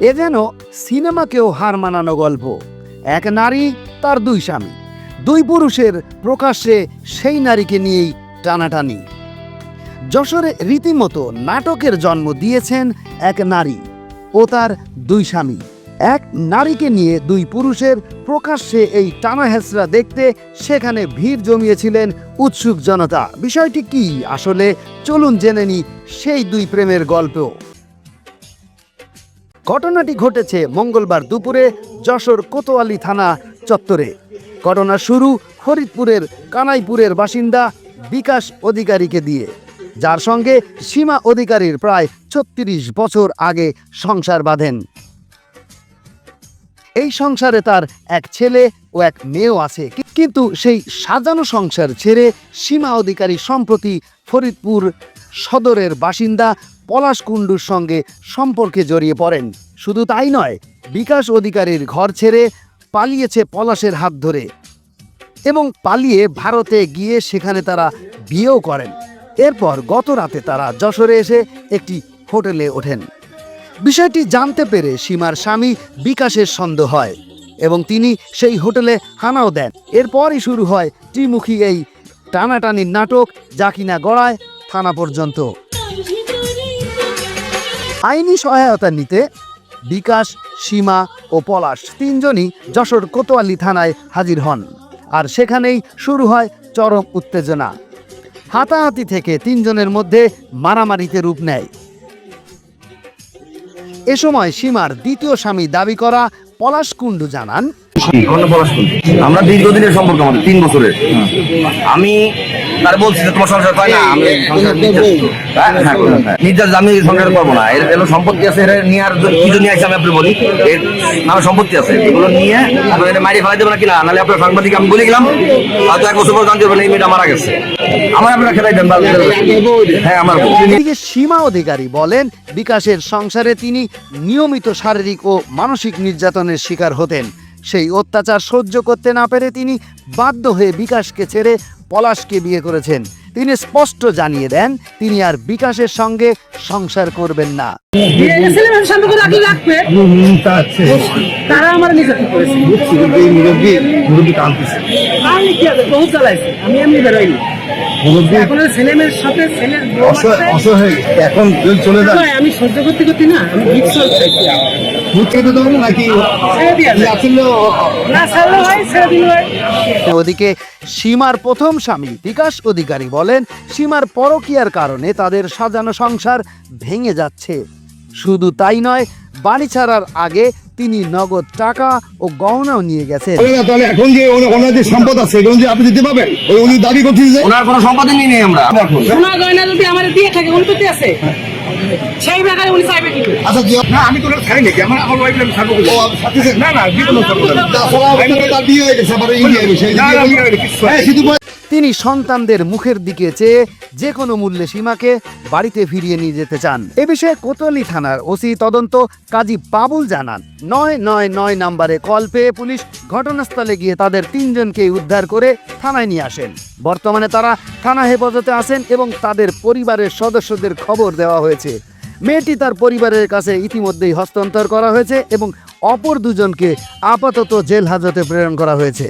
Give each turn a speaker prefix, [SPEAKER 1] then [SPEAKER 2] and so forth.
[SPEAKER 1] এ যেন সিনেমাকেও হার মানানো গল্প। এক নারী, তার দুই স্বামী। দুই পুরুষের প্রকাশ্যে সেই নারীকে নিয়েই টানাটানি। যশোরে রীতিমতো নাটকের জন্ম দিয়েছেন এক নারী ও তার দুই স্বামী। এক নারীকে নিয়ে দুই পুরুষের প্রকাশ্যে এই টানা দেখতে সেখানে ভিড় জমিয়েছিলেন উৎসুক জনতা। বিষয়টি কি আসলে? চলুন জেনে নি সেই দুই প্রেমের গল্প ঘটনাটি ঘটেছে মঙ্গলবার দুপুরে যশোর কোতোয়ালি থানা চত্বরে। ঘটনা শুরু ফরিদপুরের কানাইপুরের বাসিন্দা বিকাশ অধিকারীকে দিয়ে। যার সঙ্গে সীমা অধিকারীর প্রায় ছত্রিশ বছর আগে সংসার বাঁধেন। এই সংসারে তার এক ছেলে ও এক মেয়েও আছে। কিন্তু সেই সাজানো সংসার ছেড়ে সীমা অধিকারী সম্প্রতি ফরিদপুর সদরের বাসিন্দা পলাশ কুণ্ডুর সঙ্গে সম্পর্কে জড়িয়ে পড়েন। শুধু তাই নয়, বিকাশ অধিকারীর ঘর ছেড়ে পালিয়েছে পলাশের হাত ধরে এবং পালিয়ে ভারতে গিয়ে সেখানে তারা বিয়েও করেন। এরপর গত রাতে তারা যশোরে এসে একটি হোটেলে ওঠেন। বিষয়টি জানতে পেরে সীমার স্বামী বিকাশের সন্দেহ হয় এবং তিনি সেই হোটেলে হানাও দেন। এরপরই শুরু হয় ত্রিমুখী এই টানাটানির নাটক, যা কিনা গড়ায় থানা পর্যন্ত। আইনি সহায়তা নিতে বিকাশ, সীমা ও পলাশ তিনজনই যশোর কোতোয়ালি থানায় হাজির হন আর সেখানেই শুরু হয় চরম উত্তেজনা হাতাহাতি থেকে তিনজনের মধ্যে মারামারিতে রূপ নেয় এ সময় সীমার দ্বিতীয় স্বামী দাবি করা পলাশ কুণ্ডু জানান।
[SPEAKER 2] আমরা দীর্ঘদিনের সম্পর্ক আমাদের তিন বছরের। আমি তার বলছি যে তোমার সংসার না? আমি নির্যাস- হ্যাঁ, হ্যাঁ, হ্যাঁ। আমি সংসার করব না। এর এর সম্পত্তি আছে এটা নিয়ে আর কি জন্য আছে আমি আপনি বলি। এর নামে সম্পত্তি আছে। এগুলো নিয়ে আপনার এটা মারি ফেলাই দেবো না কিনা নাহলে আপনার সাংবাদিক আমি বলে গেলাম হয়তো এক বছর পর জানতে পারবেন এই মেয়েটা মারা গেছে। আমার আপনারা খেলাই দেন হ্যাঁ আমার
[SPEAKER 1] এদিকে সীমা অধিকারী বলেন বিকাশের সংসারে তিনি নিয়মিত শারীরিক ও মানসিক নির্যাতনের শিকার হতেন। সেই অত্যাচার সহ্য করতে না পেরে তিনি বাধ্য হয়ে বিকাশকে ছেড়ে পলাশকে বিয়ে করেছেন। তিনি স্পষ্ট জানিয়ে দেন, তিনি আর বিকাশের সঙ্গে সংসার করবেন না।
[SPEAKER 3] এখন
[SPEAKER 4] চলে যান।
[SPEAKER 3] আমি সহ্য করতে করতে না আমি চাইছি
[SPEAKER 1] ওদিকে সীমার প্রথম স্বামী বিকাশ অধিকারী বলেন সীমার পরকীয়ার কারণে তাদের সাজানো সংসার ভেঙে যাচ্ছে। শুধু তাই নয় বাড়ি ছাড়ার আগে তিনি নগদ টাকা ও গহনাও নিয়ে গেছেন।
[SPEAKER 4] তাহলে এখন যে ওনার যে সম্পদ আছে এগুলো যে আপনি দিতে পারবেন? ওই উনি দাবি করছেন যে
[SPEAKER 2] ওনার কোনো সম্পত্তি নিয়ে নেই আমরা। এখন
[SPEAKER 3] সোনা গয়না যদি আমার দিয়ে থাকে উনি তো আছে সেই ব্যাপারে উনি চাইবে কি
[SPEAKER 4] আচ্ছা
[SPEAKER 5] না আমি তো ওটা ছাড়ি নাকি আমার আমার ওয়াইফ আমি ছাড়বো
[SPEAKER 4] ও, আপনি সাথে সাথে-
[SPEAKER 5] না না জীবন ছাড়বো না।
[SPEAKER 4] তাছাড়া হয়ে গেছে আবার ইন্ডিয়া বিষয়
[SPEAKER 5] না,
[SPEAKER 1] তিনি সন্তানদের মুখের দিকে চেয়ে যে কোনো মূল্যে সীমাকে বাড়িতে ফিরিয়ে নিয়ে যেতে চান। এ বিষয়ে কোতোয়ালি থানার ওসি তদন্ত কাজী বাবুল জানান, নয় নয় নয় নাম্বারে কল পেয়ে পুলিশ ঘটনাস্থলে গিয়ে তাদের তিনজনকে উদ্ধার করে থানায় নিয়ে আসেন। বর্তমানে তারা থানা হেফাজতে আছেন এবং তাদের পরিবারের সদস্যদের খবর দেওয়া হয়েছে। মেয়েটি তার পরিবারের কাছে ইতিমধ্যেই হস্তান্তর করা হয়েছে এবং অপর দুজনকে আপাতত জেল হাজতে প্রেরণ করা হয়েছে।